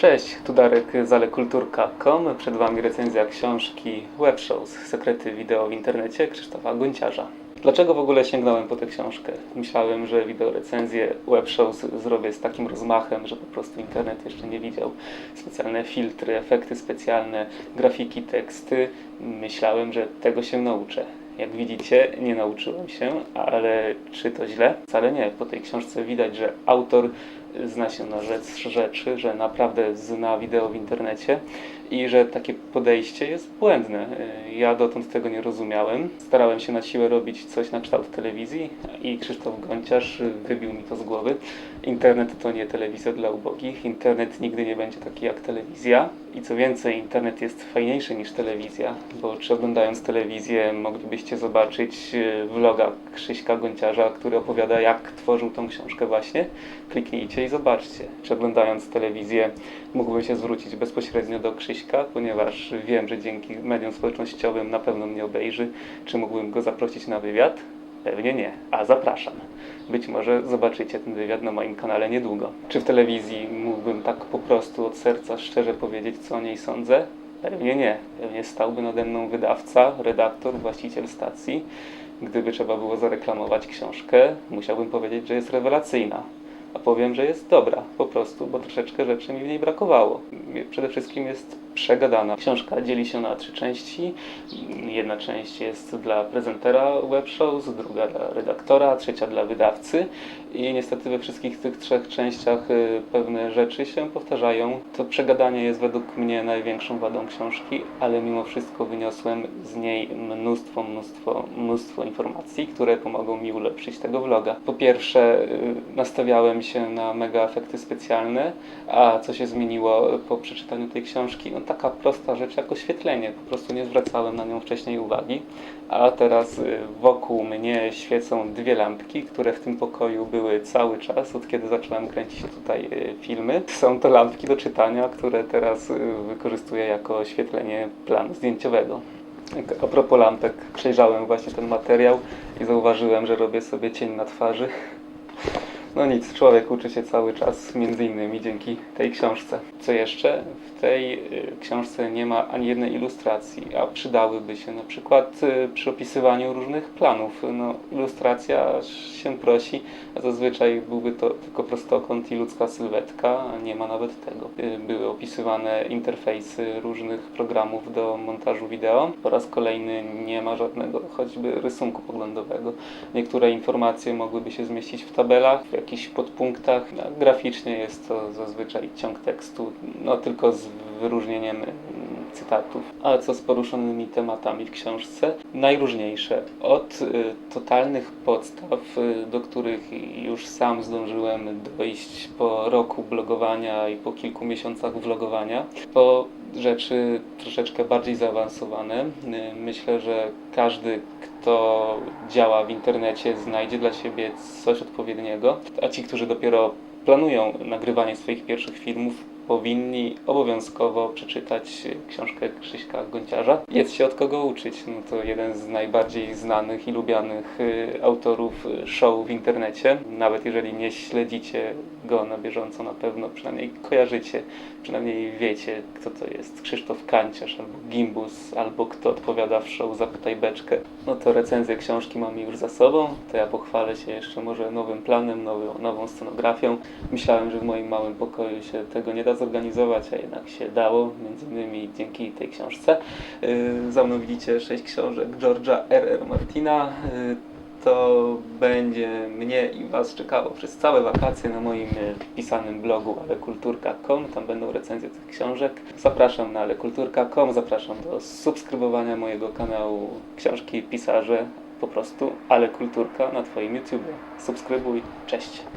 Cześć, tu Darek z alekulturka.com. Przed Wami recenzja książki Webshows Sekrety wideo w internecie Krzysztofa Gonciarza. Dlaczego w ogóle sięgnąłem po tę książkę? Myślałem, że wideo recenzję Webshows zrobię z takim rozmachem, że po prostu internet jeszcze nie widział. Specjalne filtry, efekty specjalne, grafiki, teksty. Myślałem, że tego się nauczę. Jak widzicie, nie nauczyłem się, ale czy to źle? Wcale nie. Po tej książce widać, że autor zna się na rzecz rzeczy, że naprawdę zna wideo w internecie i że takie podejście jest błędne. Ja dotąd tego nie rozumiałem. Starałem się na siłę robić coś na kształt telewizji i Krzysztof Gonciarz wybił mi to z głowy. Internet to nie telewizja dla ubogich. Internet nigdy nie będzie taki jak telewizja. I co więcej, internet jest fajniejszy niż telewizja, bo czy oglądając telewizję moglibyście zobaczyć e, vloga Krzyśka Gonciarza, który opowiada jak tworzył tą książkę właśnie. Kliknijcie i zobaczcie. Czy oglądając telewizję mógłbym się zwrócić bezpośrednio do Krzyśka, ponieważ wiem, że dzięki mediom społecznościowym na pewno mnie obejrzy. Czy mógłbym go zaprosić na wywiad? Pewnie nie, a zapraszam. Być może zobaczycie ten wywiad na moim kanale niedługo. Czy w telewizji mógłbym tak po prostu od serca szczerze powiedzieć, co o niej sądzę? Pewnie nie. Pewnie stałby nade mną wydawca, redaktor, właściciel stacji. Gdyby trzeba było zareklamować książkę, musiałbym powiedzieć, że jest rewelacyjna. A powiem, że jest dobra, po prostu, bo troszeczkę rzeczy mi w niej brakowało. Przede wszystkim jest przegadana. Książka dzieli się na trzy części. Jedna część jest dla prezentera webshows, druga dla redaktora, trzecia dla wydawcy. I niestety we wszystkich tych trzech częściach y, pewne rzeczy się powtarzają. To przegadanie jest według mnie największą wadą książki, ale mimo wszystko wyniosłem z niej mnóstwo, mnóstwo, mnóstwo informacji, które pomogą mi ulepszyć tego vloga. Po pierwsze, y, nastawiałem się na mega efekty specjalne, a co się zmieniło po przeczytaniu tej książki? No taka prosta rzecz jak oświetlenie. Po prostu nie zwracałem na nią wcześniej uwagi, a teraz y, wokół mnie świecą dwie lampki, które w tym pokoju były cały czas, od kiedy zacząłem kręcić tutaj y, filmy. Są to lampki do czytania, które teraz y, wykorzystuję jako oświetlenie planu zdjęciowego. A propos lampek, przejrzałem właśnie ten materiał i zauważyłem, że robię sobie cień na twarzy. No nic, człowiek uczy się cały czas, między innymi dzięki tej książce. Co jeszcze? W tej y, książce nie ma ani jednej ilustracji, a przydałyby się na przykład y, przy opisywaniu różnych planów. No, ilustracja się prosi, a zazwyczaj byłby to tylko prostokąt i ludzka sylwetka, a nie ma nawet tego. Y, Były opisywane interfejsy różnych programów do montażu wideo. Po raz kolejny nie ma żadnego choćby rysunku poglądowego. Niektóre informacje mogłyby się zmieścić w tabelach, jakichś podpunktach. No, graficznie jest to zazwyczaj ciąg tekstu, no tylko z wyróżnieniem cytatów. A co z poruszonymi tematami w książce? Najróżniejsze. Od y, totalnych podstaw, y, do których już sam zdążyłem dojść po roku blogowania i po kilku miesiącach vlogowania, po rzeczy troszeczkę bardziej zaawansowane. Y, Myślę, że każdy, kto działa w internecie, znajdzie dla siebie coś odpowiedniego, a ci, którzy dopiero planują nagrywanie swoich pierwszych filmów, powinni obowiązkowo przeczytać książkę Krzyśka Gonciarza. Jest się od kogo uczyć. No to jeden z najbardziej znanych i lubianych y, autorów show w internecie. Nawet jeżeli nie śledzicie go na bieżąco, na pewno przynajmniej kojarzycie, przynajmniej wiecie, kto to jest. Krzysztof Kanciarz, albo Gimbus, albo kto odpowiada w show Zapytaj Beczkę. No to recenzję książki mamy już za sobą, to ja pochwalę się jeszcze może nowym planem, nową, nową scenografią. Myślałem, że w moim małym pokoju się tego nie da zorganizować, a jednak się dało, między innymi dzięki tej książce. Yy, Za mną widzicie sześć książek George'a R.R. Martina. Yy, To będzie mnie i Was czekało przez całe wakacje na moim yy, pisanym blogu alekulturka.com. Tam będą recenzje tych książek. Zapraszam na alekulturka.com, zapraszam do subskrybowania mojego kanału Książki Pisarze. Po prostu Ale Kulturka na Twoim YouTube. Subskrybuj. Cześć.